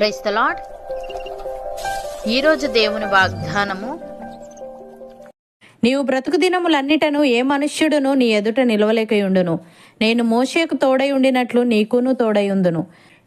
Price the lord ఈరోజు దేవుని వాగ్దానము నీవు బ్రతుకు దినములన్నిటను ఏ మనుష్యుడును నీ ఎదుట నిలవలేకయుండును నేను మోషేకు తోడై ఉండినట్లు నీకును తోడై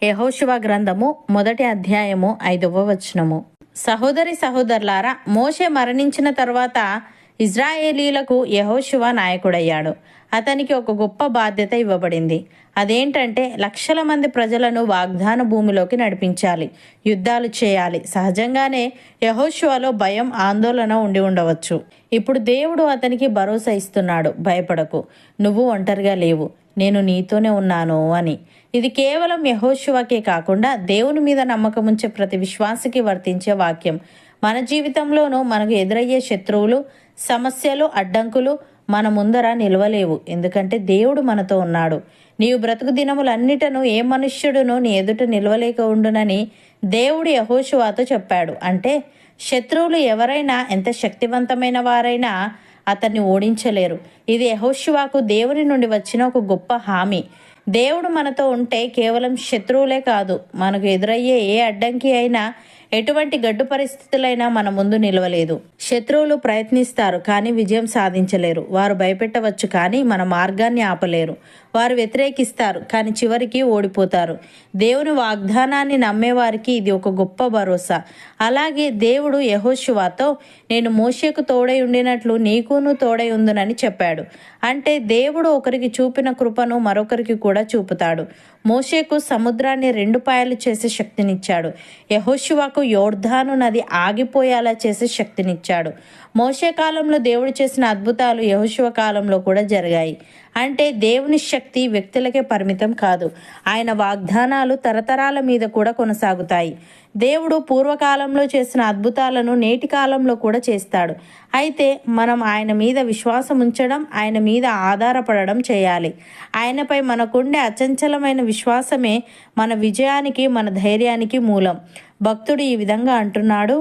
యహోశివ గ్రంథము మొదటి అధ్యాయము ఐదవ వచనము. సహోదరి సహోదరులారా మోషే మరణించిన తర్వాత ఇజ్రాయేలీలకు యహోశివ నాయకుడయ్యాడు. అతనికి ఒక గొప్ప బాధ్యత ఇవ్వబడింది. అదేంటంటే లక్షల మంది ప్రజలను వాగ్దాన భూమిలోకి నడిపించాలి. యుద్ధాలు చేయాలి. సహజంగానే యహోశివలో భయం ఆందోళన ఉండి ఉండవచ్చు. ఇప్పుడు దేవుడు అతనికి భరోసా ఇస్తున్నాడు. భయపడకు. నువ్వు ఒంటరిగా లేవు. నేను నీతోనే ఉన్నాను అని. ఇది కేవలం యహోశివకే కాకుండా దేవుని మీద నమ్మకం ఉంచే ప్రతి విశ్వాసకి వర్తించే వాక్యం. మన జీవితంలోనూ మనకు ఎదురయ్యే శత్రువులు సమస్యలు అడ్డంకులు మన ముందర నిలవలేవు. ఎందుకంటే దేవుడు మనతో ఉన్నాడు. నీవు బ్రతుకు దినములన్నిటను ఏ మనుష్యుడును నీ ఎదుట నిలవలేక ఉండునని దేవుడు యహోషువాతో చెప్పాడు. అంటే శత్రువులు ఎవరైనా ఎంత శక్తివంతమైన వారైనా అతన్ని ఓడించలేరు. ఇది యహోషువాకు దేవుని నుండి వచ్చిన ఒక గొప్ప హామీ. దేవుడు మనతో ఉంటే కేవలం శత్రువులే కాదు మనకు ఎదురయ్యే ఏ అడ్డంకి అయినా ఎటువంటి గడ్డు పరిస్థితులైనా మన ముందు నిలవలేదు. శత్రువులు ప్రయత్నిస్తారు కానీ విజయం సాధించలేరు. వారు భయపెట్టవచ్చు కానీ మన మార్గాన్ని ఆపలేరు. వారు వ్యతిరేకిస్తారు కానీ చివరికి ఓడిపోతారు. దేవుని వాగ్దానాన్ని నమ్మేవారికి ఇది ఒక గొప్ప భరోసా. అలాగే దేవుడు యహోశివాతో నేను మోషేకు తోడై ఉండినట్లు నీకును తోడై ఉందునని చెప్పాడు. అంటే దేవుడు ఒకరికి చూపిన కృపను మరొకరికి కూడా చూపుతాడు. మోషేకు సముద్రాన్ని రెండు పాయలు చేసే శక్తినిచ్చాడు. యహోశివాకు యోర్ధాను నది ఆగిపోయేలా చేసే శక్తినిచ్చాడు. మోషే కాలంలో దేవుడు చేసిన అద్భుతాలు యహోశివ కాలంలో కూడా జరిగాయి. అంటే దేవుని శక్తి వ్యక్తులకే పరిమితం కాదు. ఆయన వాగ్దానాలు తరతరాల మీద కూడా కొనసాగుతాయి. దేవుడు పూర్వకాలంలో చేసిన అద్భుతాలను నేటి కాలంలో కూడా చేస్తాడు. అయితే మనం ఆయన మీద విశ్వాసం ఉంచడం ఆయన మీద ఆధారపడడం చేయాలి. ఆయనపై మనకుండే అచంచలమైన విశ్వాసమే మన విజయానికి మన ధైర్యానికి మూలం. భక్తుడు ఈ విధంగా అంటున్నాడు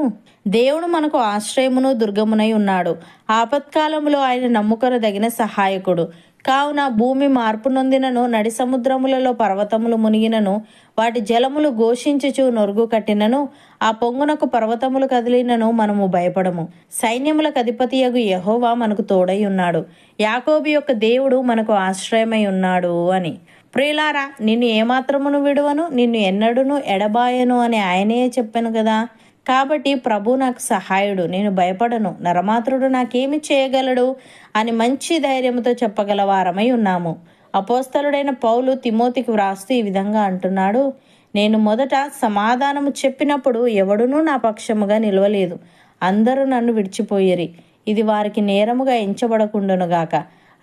దేవుడు మనకు ఆశ్రయమును దుర్గమునై ఉన్నాడు. ఆపత్కాలంలో ఆయన నమ్ముకొనదగిన సహాయకుడు. కావున భూమి మార్పు నొందినను నడి సముద్రములలో పర్వతములు మునిగినను వాటి జలములు ఘోషించుచు నొరుగు కట్టినను ఆ పొంగునకు పర్వతములు కదిలినను మనము భయపడము. సైన్యములకు అధిపతియగు యహోవా మనకు తోడై ఉన్నాడు యాకోబి యొక్క దేవుడు మనకు ఆశ్రయమై ఉన్నాడు అని. ప్రియులారా నిన్ను ఏమాత్రమును విడువను? నిన్ను ఎన్నడును ఎడబాయను అని ఆయనే చెప్పాను కదా. కాబట్టి ప్రభు నాకు సహాయుడు నేను భయపడను నరమాత్రుడు నాకేమి చేయగలడు అని మంచి ధైర్యంతో చెప్పగల వారమై ఉన్నాము. అపోస్తలుడైన పౌలు తిమోతికి వ్రాస్తూ ఈ విధంగా అంటున్నాడు నేను మొదట సమాధానము చెప్పినప్పుడు ఎవడునూ నా పక్షముగా నిలవలేదు. అందరూ నన్ను విడిచిపోయేరి. ఇది వారికి నేరముగా ఎంచబడకుండునుగాక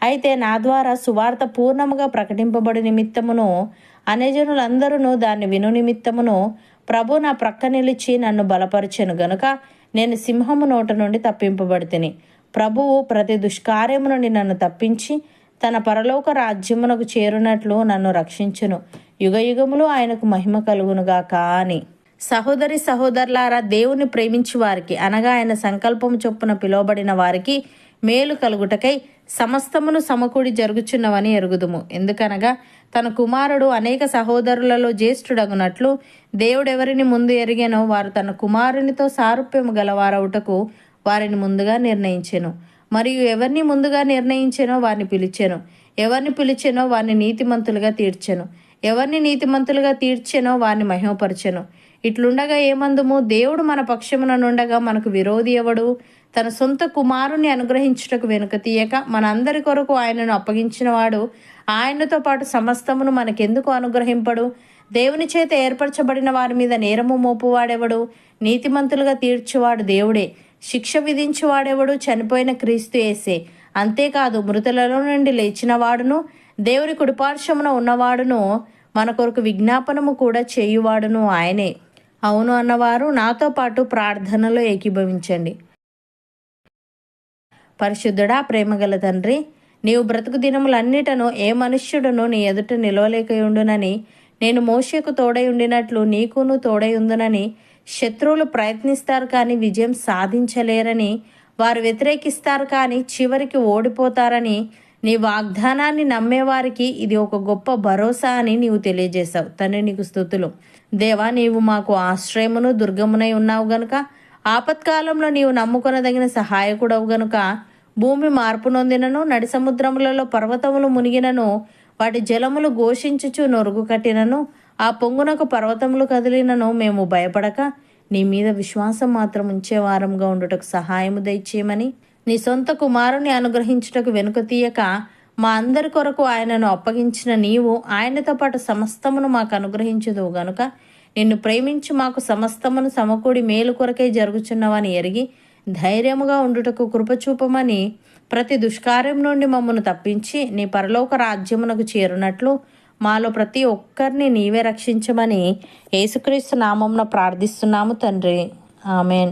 అయితే నా ద్వారా సువార్త పూర్ణముగా ప్రకటింపబడి నిమిత్తమును అనేజనులందరూ దాన్ని విను నిమిత్తమును ప్రభు నా ప్రక్క నిలిచి నన్ను బలపరిచెను గనుక నేను సింహము నోట నుండి తప్పింపబడితిని. ప్రభువు ప్రతి దుష్కార్యము నుండి నన్ను తప్పించి తన పరలోక రాజ్యమునకు చేరునట్లు నన్ను రక్షించును. యుగయుగములు ఆయనకు మహిమ కలుగునుగాక అని. సహోదరి సహోదరులారా దేవుని ప్రేమించి వారికి అనగా ఆయన సంకల్పము చొప్పున పిలువబడిన వారికి మేలు కలుగుటకై సమస్తమును సమకూడి జరుగుచున్నవని ఎరుగుదుము. ఎందుకనగా తన కుమారుడు అనేక సహోదరులలో జ్యేష్ఠుడగునట్లు దేవుడెవరిని ముందు ఎరిగానో వారు తన కుమారునితో సారూప్యము గలవారవుటకు వారిని ముందుగా నిర్ణయించెను. మరియు ఎవరిని ముందుగా నిర్ణయించెనో వారిని పిలిచెను. ఎవరిని పిలిచెనో వారిని నీతిమంతులుగా తీర్చెను. ఎవరిని నీతిమంతులుగా తీర్చెనో వారిని మహిమపరచెను. ఇట్లుండగా ఏమందుము? దేవుడు మన పక్షమున నుండగా మనకు విరోధి ఎవడు? తన సొంత కుమారుని అనుగ్రహించుటకు వెనుక తీయక మనందరి కొరకు ఆయనను అప్పగించినవాడు ఆయనతో పాటు సమస్తమును మనకెందుకు అనుగ్రహింపడు? దేవుని చేత ఏర్పరచబడిన వారి మీద నేరము మోపువాడెవడు? నీతిమంతులుగా తీర్చువాడు దేవుడే. శిక్ష విధించువాడెవడు? చనిపోయిన క్రీస్తు ఏసే అంతేకాదు మృతులలో నుండి లేచిన వాడును దేవుని కుడిపార్శ్వమున ఉన్నవాడును మన కొరకు విజ్ఞాపనము కూడా చేయువాడును ఆయనే. అవును అన్నవారు నాతో పాటు ప్రార్థనలో ఏకీభవించండి. పరిశుద్ధుడా ప్రేమగల తండ్రి నీవు బ్రతుకు దినములన్నిటను ఏ మనుష్యుడును నీ ఎదుట నిలవలేకయుండునని నేను మోషకు తోడై ఉండినట్లు నీకును తోడై ఉందునని శత్రువులు ప్రయత్నిస్తారు కానీ విజయం సాధించలేరని వారు వ్యతిరేకిస్తారు కానీ చివరికి ఓడిపోతారని నీ వాగ్దానాన్ని నమ్మేవారికి ఇది ఒక గొప్ప భరోసా అని నీవు తెలియజేశావు. తండ్రి నీకు స్థుతులు. దేవా నీవు మాకు ఆశ్రయమును దుర్గమునై ఉన్నావు గనుక ఆపత్కాలంలో నీవు నమ్ముకొనదగిన సహాయకుడవు గనుక భూమి మార్పు నొందినను నడి సముద్రములలో పర్వతములు మునిగినను వాటి జలములు ఘోషించుచు నొరుగు కట్టినను ఆ పొంగునకు పర్వతములు కదిలినను మేము భయపడక నీ మీద విశ్వాసం మాత్రం ఉంచే వారంగా ఉండుటకు సహాయము దయచేయమని నీ సొంత కుమారుని అనుగ్రహించుటకు వెనుక తీయక మా అందరి కొరకు ఆయనను అప్పగించిన నీవు ఆయనతో పాటు సమస్తమును మాకు అనుగ్రహించదువు గనుక. నిన్ను ప్రేమించి మాకు సమస్తమును సమకూడి మేలు కొరకే జరుగుచున్నవని ఎరిగి ధైర్యముగా ఉండుటకు కృపచూపమని ప్రతి దుష్కార్యం నుండి మమ్మను తప్పించి నీ పరలోక రాజ్యమునకు చేరునట్లు మాలో ప్రతి ఒక్కరిని నీవే రక్షించమని యేసుక్రీస్తు నామంన ప్రార్థిస్తున్నాము తండ్రి. ఆమెన్.